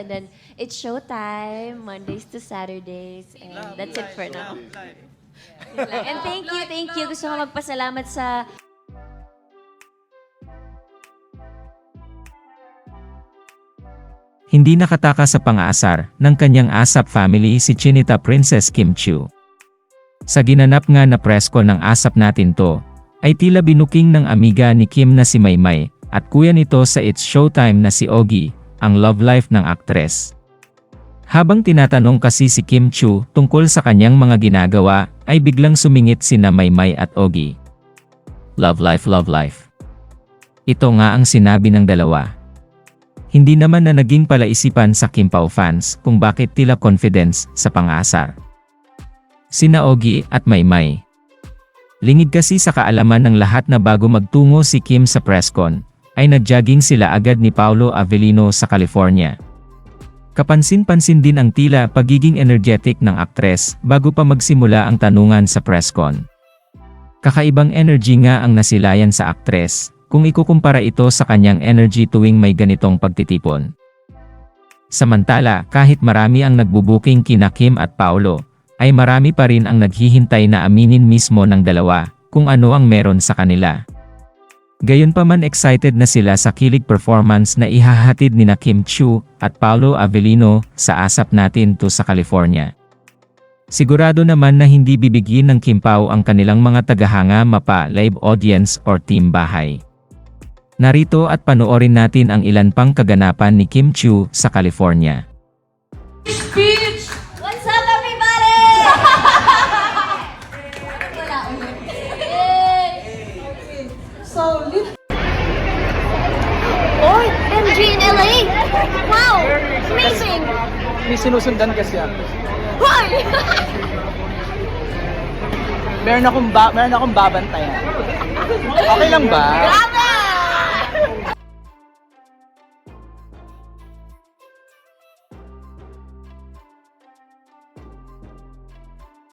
And then it's showtime, Mondays to Saturdays. And that's it for now. And thank you, thank you. Gusto ko magpasalamat sa Hindi nakataka sa pang-aasar ng kanyang ASAP family si Chinita Princess Kim Chiu. Sa ginanap nga na presko ng ASAP natin to, ay tila binuking ng amiga ni Kim na si Maymay at kuya nito sa It's Showtime na si Ogie, ang love life ng aktres. Habang tinatanong kasi si Kim Chu tungkol sa kanyang mga ginagawa, ay biglang sumingit sina Maymay at Ogie. Love life, love life. Ito nga ang sinabi ng dalawa. Hindi naman na naging palaisipan sa Kim Pao fans kung bakit tila confidence sa pang-asar. Sina Ogie at Maymay. Lingid kasi sa kaalaman ng lahat na bago magtungo si Kim sa presscon, ay nagjogging sila agad ni Paulo Avellino sa California. Kapansin-pansin din ang tila pagiging energetic ng aktres bago pa magsimula ang tanungan sa presscon. Kakaibang energy nga ang nasilayan sa aktres, kung ikukumpara ito sa kanyang energy tuwing may ganitong pagtitipon. Samantala, kahit marami ang nagbubuking kina Kim at Paulo, ay marami pa rin ang naghihintay na aminin mismo ng dalawa kung ano ang meron sa kanila. Gayunpaman excited na sila sa kilig performance na ihahatid ni na Kim Chu at Paulo Avellino sa asap natin to sa California. Sigurado naman na hindi bibigyin ng Kim Pao ang kanilang mga tagahanga mapa live audience or team bahay. Narito at panoorin natin ang ilan pang kaganapan ni Kim Chu sa California. What's Oy, MG in LA! Wow! Amazing! May sinusundan kasi ako. Hoy! Meron akong, ba meron akong babantayan. Okay lang ba? Grabe!